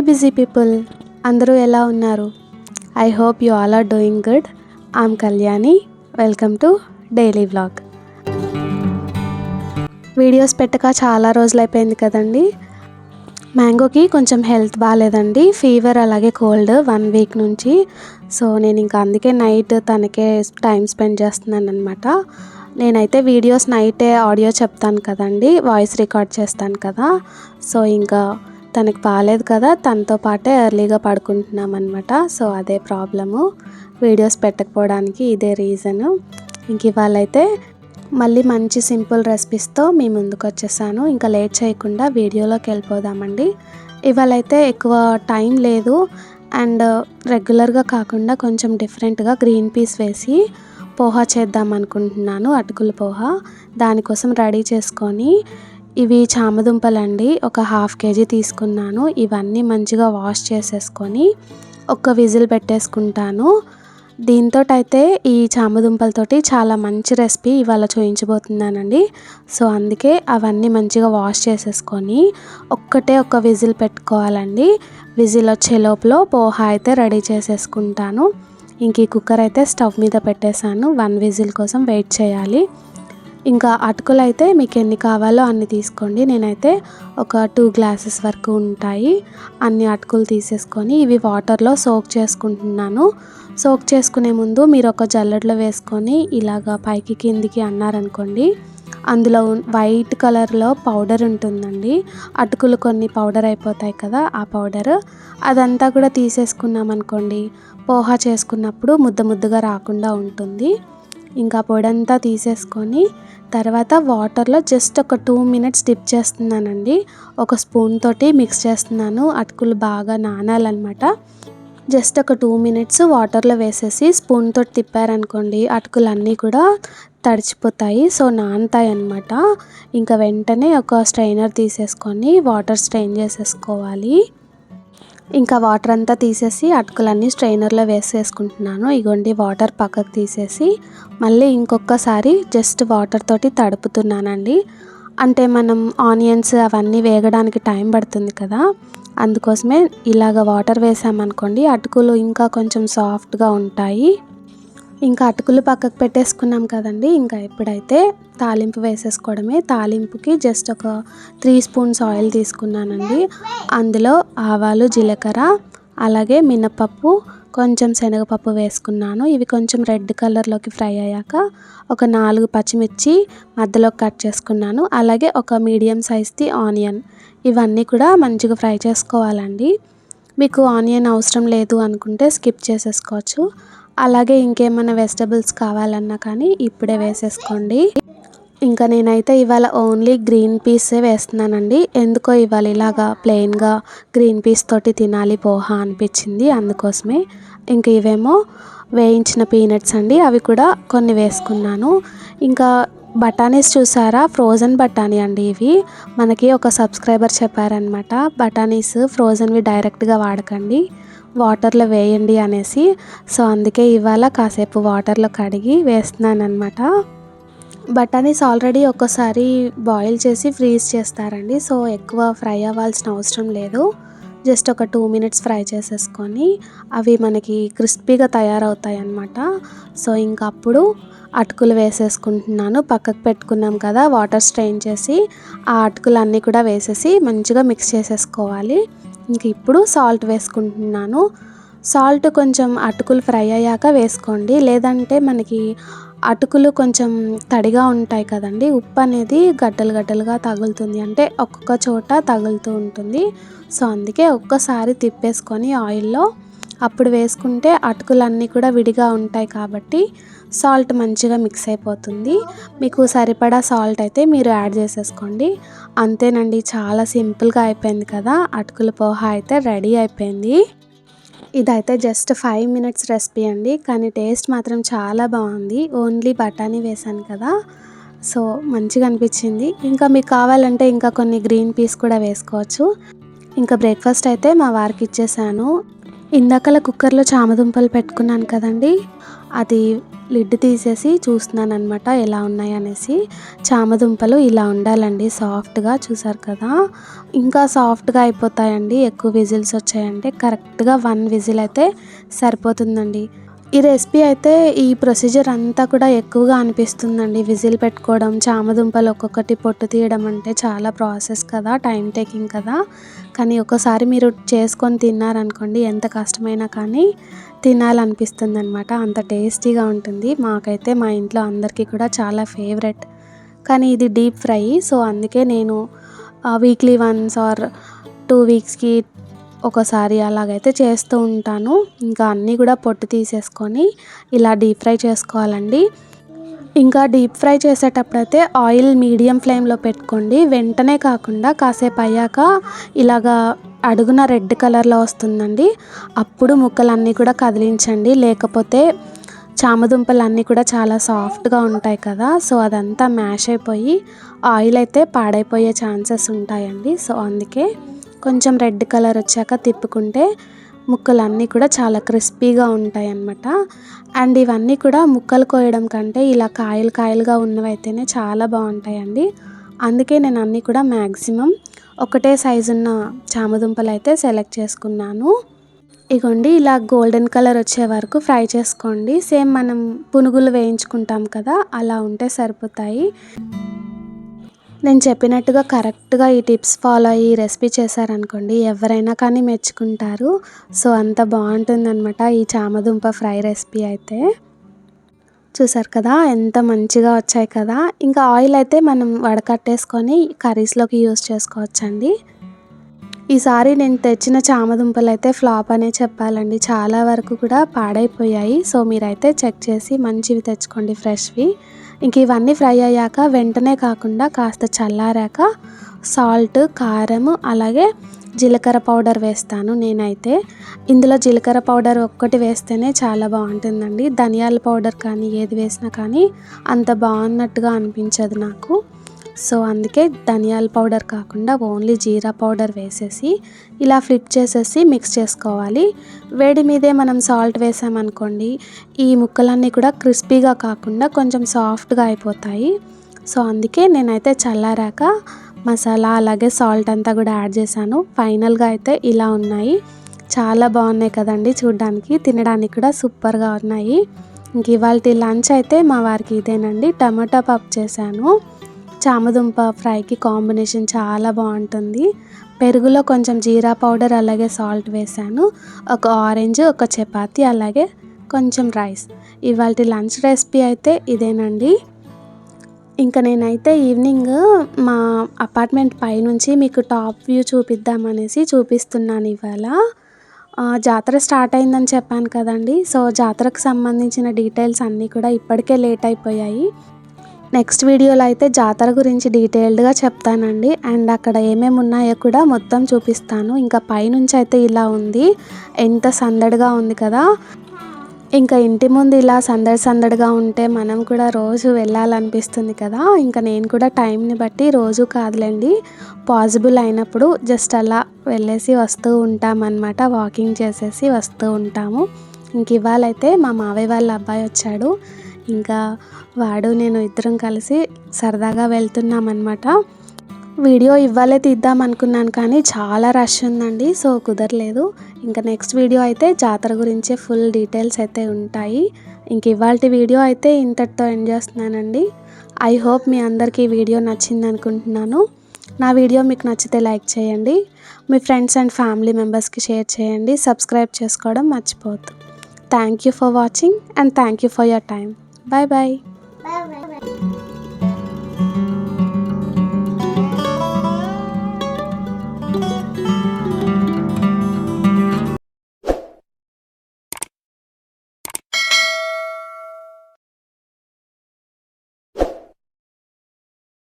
Hi busy people. అందరూ ఎలా ఉన్నారు? I hope you all are doing good. I'm Kalyani. Welcome to daily vlog. Videos పెట్టక చాలా రోజులు అయిపోయింది కదండి. మ్యాంగోకి కొంచెం హెల్త్ బాగాలేదండి. ఫీవర్ అలాగే కోల్డ్ వన్ వీక్ నుంచి. సో నేను ఇంకా అందుకే నైట్ తనకే టైం స్పెండ్ చేస్తున్నాను అనమాట నేనైతే వీడియోస్ నైటే ఆడియో చెప్తాను కదండి. వాయిస్ రికార్డ్ చేస్తాను కదా. సో ఇంకా తనకి బాగాలేదు కదా తనతో పాటే ఎర్లీగా పడుకుంటున్నాం అనమాట సో అదే ప్రాబ్లము. వీడియోస్ పెట్టకపోవడానికి ఇదే రీజను. ఇంక ఇవాళైతే మళ్ళీ మంచి సింపుల్ రెసిపీస్తో మీ ముందుకు వచ్చేసాను ఇంకా లేట్ చేయకుండా వీడియోలోకి వెళ్ళిపోదామండి. ఇవాళ అయితే ఎక్కువ టైం లేదు. అండ్ రెగ్యులర్గా కాకుండా కొంచెం డిఫరెంట్గా గ్రీన్ పీస్ వేసి పోహా చేద్దాం అనుకుంటున్నాను అటుకుల పోహా. దానికోసం రెడీ చేసుకొని ఇవి చామదుంపలండి. ఒక హాఫ్ కేజీ తీసుకున్నాను. ఇవన్నీ మంచిగా వాష్ చేసేసుకొని ఒక విజిల్ పెట్టేసుకుంటాను. దీంతో అయితే ఈ చామదుంపలతోటి చాలా మంచి రెసిపీ ఇవాళ చూపించబోతున్నానండి సో అందుకే అవన్నీ మంచిగా వాష్ చేసేసుకొని ఒక్కటే ఒక విజిల్ పెట్టుకోవాలండి. విజిల్ వచ్చే లోపల పోహా అయితే రెడీ చేసేసుకుంటాను. ఇంక ఈ కుక్కర్ అయితే స్టవ్ మీద పెట్టేశాను. వన్ విజిల్ కోసం వెయిట్ చేయాలి. ఇంకా అటుకులు అయితే మీకు ఎన్ని కావాలో అన్ని తీసుకోండి. నేనైతే ఒక టూ గ్లాసెస్ వరకు ఉంటాయి. అన్ని అటుకులు తీసేసుకొని ఇవి వాటర్లో సోక్ చేసుకుంటున్నాను. సోక్ చేసుకునే ముందు మీరు ఒక జల్లెడలో వేసుకొని ఇలాగా పైకి కిందికి అన్నారనుకోండి అందులో వైట్ కలర్లో పౌడర్ ఉంటుందండి. అటుకులు కొన్ని పౌడర్ అయిపోతాయి కదా ఆ పౌడర్ అదంతా కూడా తీసేసుకున్నామనుకోండి పోహా చేసుకున్నప్పుడు ముద్ద ముద్దగా రాకుండా ఉంటుంది. ఇంకా పొడంతా తీసేసుకొని తర్వాత వాటర్లో జస్ట్ ఒక టూ మినిట్స్ డిప్ చేస్తున్నానండి. ఒక స్పూన్ తోటి మిక్స్ చేస్తున్నాను. అటుకులు బాగా నానాలన్నమాట. జస్ట్ ఒక టూ మినిట్స్ వాటర్లో వేసేసి స్పూన్ తోటి తిప్పారనుకోండి అటుకులు అన్నీ కూడా తడిచిపోతాయి. సో నానతాయి అన్నమాట ఇంకా వెంటనే ఒక స్ట్రైనర్ తీసేసుకొని వాటర్ స్ట్రెయిన్ చేసేసుకోవాలి. ఇంకా వాటర్ అంతా తీసేసి అటుకులన్నీ స్ట్రైనర్లో వేసేసుకుంటున్నాను. ఇగోండి వాటర్ పక్కకు తీసేసి మళ్ళీ ఇంకొకసారి జస్ట్ వాటర్ తోటి తడుపుతున్నానండి. అంటే మనం ఆనియన్స్ అవన్నీ వేగడానికి టైం పడుతుంది కదా అందుకోసమే ఇలాగ వాటర్ వేసామనుకోండి అటుకులు ఇంకా కొంచెం సాఫ్ట్గా ఉంటాయి. ఇంకా అటుకులు పక్కకు పెట్టేసుకున్నాం కదండి. ఇంకా ఇప్పుడైతే తాలింపు వేసేసుకోవడమే. తాలింపుకి జస్ట్ ఒక త్రీ స్పూన్స్ ఆయిల్ తీసుకున్నానండి. అందులో ఆవాలు జీలకర్ర అలాగే మినపప్పు కొంచెం శనగపప్పు వేసుకున్నాను. ఇవి కొంచెం రెడ్ కలర్లోకి ఫ్రై అయ్యాక ఒక నాలుగు పచ్చిమిర్చి మధ్యలో కట్ చేసుకున్నాను. అలాగే ఒక మీడియం సైజ్ది ఆనియన్ ఇవన్నీ కూడా మంచిగా ఫ్రై చేసుకోవాలండి. మీకు ఆనియన్ అవసరం లేదు అనుకుంటే స్కిప్ చేసేసుకోవచ్చు. అలాగే ఇంకేమైనా వెజిటబుల్స్ కావాలన్నా కానీ ఇప్పుడే వేసేసుకోండి. ఇంకా నేనైతే ఇవాళ ఓన్లీ గ్రీన్ పీసే వేస్తున్నానండి. ఎందుకో ఇవాళ ఇలాగా ప్లెయిన్గా గ్రీన్ పీస్ తోటి తినాలి పోహా అనిపించింది. అందుకోసమే ఇంక ఇవేమో వేయించిన పీనట్స్ అండి. అవి కూడా కొన్ని వేసుకున్నాను. ఇంకా బఠానీస్ చూసారా? ఫ్రోజన్ బఠానీ అండి ఇవి. మనకి ఒక సబ్స్క్రైబర్ చెప్పారనమాట బఠానీస్ ఫ్రోజన్వి డైరెక్ట్గా వాడకండి. వాటర్లో వేయండి అనేసి. సో అందుకే ఇవాళ కాసేపు వాటర్లో కడిగి వేస్తున్నాను అనమాట బఠానీస్ ఆల్రెడీ ఒక్కసారి బాయిల్ చేసి ఫ్రీజ్ చేస్తారండి. సో ఎక్కువ ఫ్రై అవ్వాల్సిన అవసరం లేదు. జస్ట్ ఒక టూ మినిట్స్ ఫ్రై చేసేసుకొని అవి మనకి క్రిస్పీగా తయారవుతాయి అన్నమాట సో ఇంక అప్పుడు అటుకులు వేసేసుకుంటున్నాను. పక్కకు పెట్టుకున్నాం కదా వాటర్ స్ట్రెయిన్ చేసి ఆ అటుకులు అన్నీ కూడా వేసేసి మంచిగా మిక్స్ చేసేసుకోవాలి. ఇంక ఇప్పుడు సాల్ట్ వేసుకుంటున్నాను. సాల్ట్ కొంచెం అటుకులు ఫ్రై అయ్యాక వేసుకోండి. లేదంటే మనకి అటుకులు కొంచెం తడిగా ఉంటాయి కదండి. ఉప్పు అనేది గడ్డలు గడ్డలుగా తగులుతుంది. అంటే ఒక్కొక్క చోట తగులుతూ ఉంటుంది. సో అందుకే ఒక్కసారి తిప్పేసుకొని ఆయిల్లో అప్పుడు వేసుకుంటే అటుకులన్నీ కూడా విడిగా ఉంటాయి కాబట్టి సాల్ట్ మంచిగా మిక్స్ అయిపోతుంది. మీకు సరిపడా సాల్ట్ అయితే మీరు యాడ్ చేసేసుకోండి. అంతేనండి చాలా సింపుల్గా అయిపోయింది కదా. అటుకుల పోహ అయితే రెడీ అయిపోయింది. ఇదైతే జస్ట్ ఫైవ్ మినిట్స్ రెసిపీ అండి. కానీ టేస్ట్ మాత్రం చాలా బాగుంది. ఓన్లీ బఠానీ వేసాను కదా. సో మంచిగా అనిపించింది. ఇంకా మీకు కావాలంటే ఇంకా కొన్ని గ్రీన్ పీస్ కూడా వేసుకోవచ్చు. ఇంకా బ్రేక్ఫాస్ట్ అయితే మా వారికి ఇచ్చేసాను. ఇందాకల కుక్కర్లో చామదుంపలు పెట్టుకున్నాను కదండి. అది లిడ్ తీసేసి చూస్తున్నాను అనమాట ఎలా ఉన్నాయి అనేసి. చామదుంపలు ఇలా ఉండాలండి సాఫ్ట్గా చూసారు కదా. ఇంకా సాఫ్ట్గా అయిపోతాయండి ఎక్కువ విజిల్స్ వచ్చాయంటే. కరెక్ట్గా వన్ విజిల్ అయితే సరిపోతుందండి. ఈ రెసిపీ అయితే ఈ ప్రొసీజర్ అంతా కూడా ఎక్కువగా అనిపిస్తుందండి. విజిల్ పెట్టుకోవడం చామదుంపలు ఒక్కొక్కటి పొట్టు తీయడం అంటే చాలా ప్రాసెస్ కదా టైం టేకింగ్ కదా. కానీ ఒకసారి మీరు చేసుకొని తిన్నారనుకోండి ఎంత కష్టమైనా కానీ తినాలనిపిస్తుంది అనమాట అంత టేస్టీగా ఉంటుంది. మాకైతే మా ఇంట్లో అందరికీ కూడా చాలా ఫేవరెట్ కానీ ఇది డీప్ ఫ్రై సో అందుకే నేను వీక్లీ వన్స్ ఆర్ టూ వీక్స్కి ఒకసారి అలాగైతే చేస్తూ ఉంటాను. ఇంకా అన్నీ కూడా పొట్టు తీసేసుకొని ఇలా డీప్ ఫ్రై చేసుకోవాలండి. ఇంకా డీప్ ఫ్రై చేసేటప్పుడైతే ఆయిల్ మీడియం ఫ్లేమ్లో పెట్టుకోండి. వెంటనే కాకుండా కాసేపు అయ్యాక ఇలాగా అడుగున రెడ్ కలర్లో వస్తుందండి. అప్పుడు ముక్కలన్నీ కూడా కదిలించండి. లేకపోతే చామదుంపలు అన్నీ కూడా చాలా సాఫ్ట్గా ఉంటాయి కదా. సో అదంతా మ్యాష్ అయిపోయి ఆయిల్ అయితే పాడైపోయే ఛాన్సెస్ ఉంటాయండి. సో అందుకే కొంచెం రెడ్ కలర్ వచ్చాక తిప్పుకుంటే ముక్కలు అన్నీ కూడా చాలా క్రిస్పీగా ఉంటాయి అన్నమాట అండ్ ఇవన్నీ కూడా ముక్కలు కోయడం కంటే ఇలా కాయలు కాయలుగా ఉన్నవైతేనే చాలా బాగుంటాయండి. అందుకే నేను అన్నీ కూడా మ్యాక్సిమం ఒకటే సైజు ఉన్న చామదుంపలు అయితే సెలెక్ట్ చేసుకున్నాను. ఇగోండి ఇలా గోల్డెన్ కలర్ వచ్చే వరకు ఫ్రై చేసుకోండి. సేమ్ మనం పునుగులు వేయించుకుంటాం కదా అలా ఉంటే సరిపోతాయి. నేను చెప్పినట్టుగా కరెక్ట్గా ఈ టిప్స్ ఫాలో అయ్యి రెసిపీ చేశారనుకోండి ఎవరైనా కానీ మెచ్చుకుంటారు. సో అంత బాగుంటుందన్నమాట ఈ చామదుంప ఫ్రై రెసిపీ అయితే. చూసారు కదా ఎంత మంచిగా వచ్చాయి కదా. ఇంకా ఆయిల్ అయితే మనం వడకట్టేసుకొని కర్రీస్లోకి యూస్ చేసుకోవచ్చండి. ఈసారి నేను తెచ్చిన చామదుంపలు అయితే ఫ్లాప్ అనే చెప్పాలండి. చాలా వరకు కూడా పాడైపోయాయి. సో మీరైతే చెక్ చేసి మంచివి తెచ్చుకోండి ఫ్రెష్వి. ఇంక ఇవన్నీ ఫ్రై అయ్యాక వెంటనే కాకుండా కాస్త చల్లారాక సాల్ట్ కారం అలాగే జీలకర్ర పౌడర్ వేస్తాను నేనైతే. ఇందులో జీలకర్ర పౌడర్ ఒక్కటి వేస్తేనే చాలా బాగుంటుందండి. ధనియాల పౌడర్ కానీ ఏది వేసినా కానీ అంత బాగున్నట్టుగా అనిపించదు నాకు. సో అందుకే ధనియాల పౌడర్ కాకుండా ఓన్లీ జీరా పౌడర్ వేసేసి ఇలా ఫ్లిప్ చేసేసి మిక్స్ చేసుకోవాలి. వేడి మీదే మనం సాల్ట్ వేసామనుకోండి ఈ ముక్కలన్నీ కూడా క్రిస్పీగా కాకుండా కొంచెం సాఫ్ట్గా అయిపోతాయి. సో అందుకే నేనైతే చల్లారాక మసాలా అలాగే సాల్ట్ అంతా కూడా యాడ్ చేశాను. ఫైనల్గా అయితే ఇలా ఉన్నాయి. చాలా బాగున్నాయి కదండి చూడ్డానికి తినడానికి కూడా సూపర్గా ఉన్నాయి. ఇంక ఇవాళ లంచ్ అయితే మా వారికి ఇదేనండి. టమాటా పప్పు చేశాను. చామదుంప ఫ్రైకి కాంబినేషన్ చాలా బాగుంటుంది. పెరుగులో కొంచెం జీరా పౌడర్ అలాగే సాల్ట్ వేసాను ఒక ఆరెంజ్ ఒక చపాతి అలాగే కొంచెం రైస్. ఇవాళ లంచ్ రెసిపీ అయితే ఇదేనండి. ఇంకా నేనైతే ఈవినింగ్ మా అపార్ట్మెంట్ పైనుంచి మీకు టాప్ వ్యూ చూపిద్దామనేసి చూపిస్తున్నాను ఇవాళ. జాతర స్టార్ట్ అయిందని చెప్పాను కదండి. సో జాతరకు సంబంధించిన డీటెయిల్స్ అన్నీ కూడా ఇప్పటికే లేట్ అయిపోయాయి. నెక్స్ట్ వీడియోలో అయితే జాతర గురించి డీటెయిల్డ్గా చెప్తానండి. అండ్ అక్కడ ఏమేమి ఉన్నాయో కూడా మొత్తం చూపిస్తాను. ఇంకా పైనుంచి అయితే ఇలా ఉంది. ఎంత సందడిగా ఉంది కదా. ఇంకా ఇంటి ముందు ఇలా సందడి సందడిగా ఉంటే మనం కూడా రోజు వెళ్ళాలనిపిస్తుంది కదా. ఇంకా నేను కూడా టైంని బట్టి రోజు కాదులేండి. పాసిబుల్ అయినప్పుడు జస్ట్ అలా వెళ్ళేసి వస్తూ ఉంటామన్నమాట. వాకింగ్ చేసేసి వస్తూ ఉంటాము. ఇంక ఇవాళైతే మా మావయ్య వాళ్ళ అబ్బాయి వచ్చాడు. ఇంకా వాడు నేను ఇద్దరం కలిసి సరదాగా వెళ్తున్నాం అనమాట వీడియో ఇవ్వాలే తీద్దాం అనుకున్నాను కానీ చాలా రష్ ఉందండి సో కుదరలేదు. ఇంకా నెక్స్ట్ వీడియో అయితే జాతర గురించే ఫుల్ డీటెయిల్స్ అయితే ఉంటాయి. ఇంక ఇవాళ వీడియో అయితే ఇంతటితో ఎండ్ చేస్తున్నానండి. ఐ హోప్ మీ అందరికీ వీడియో నచ్చింది అనుకుంటున్నాను. నా వీడియో మీకు నచ్చితే లైక్ చేయండి. మీ ఫ్రెండ్స్ అండ్ ఫ్యామిలీ మెంబర్స్కి షేర్ చేయండి. సబ్స్క్రైబ్ చేసుకోవడం మర్చిపోవద్దు. Thank you for watching and thank you for your time 拜拜。拜拜。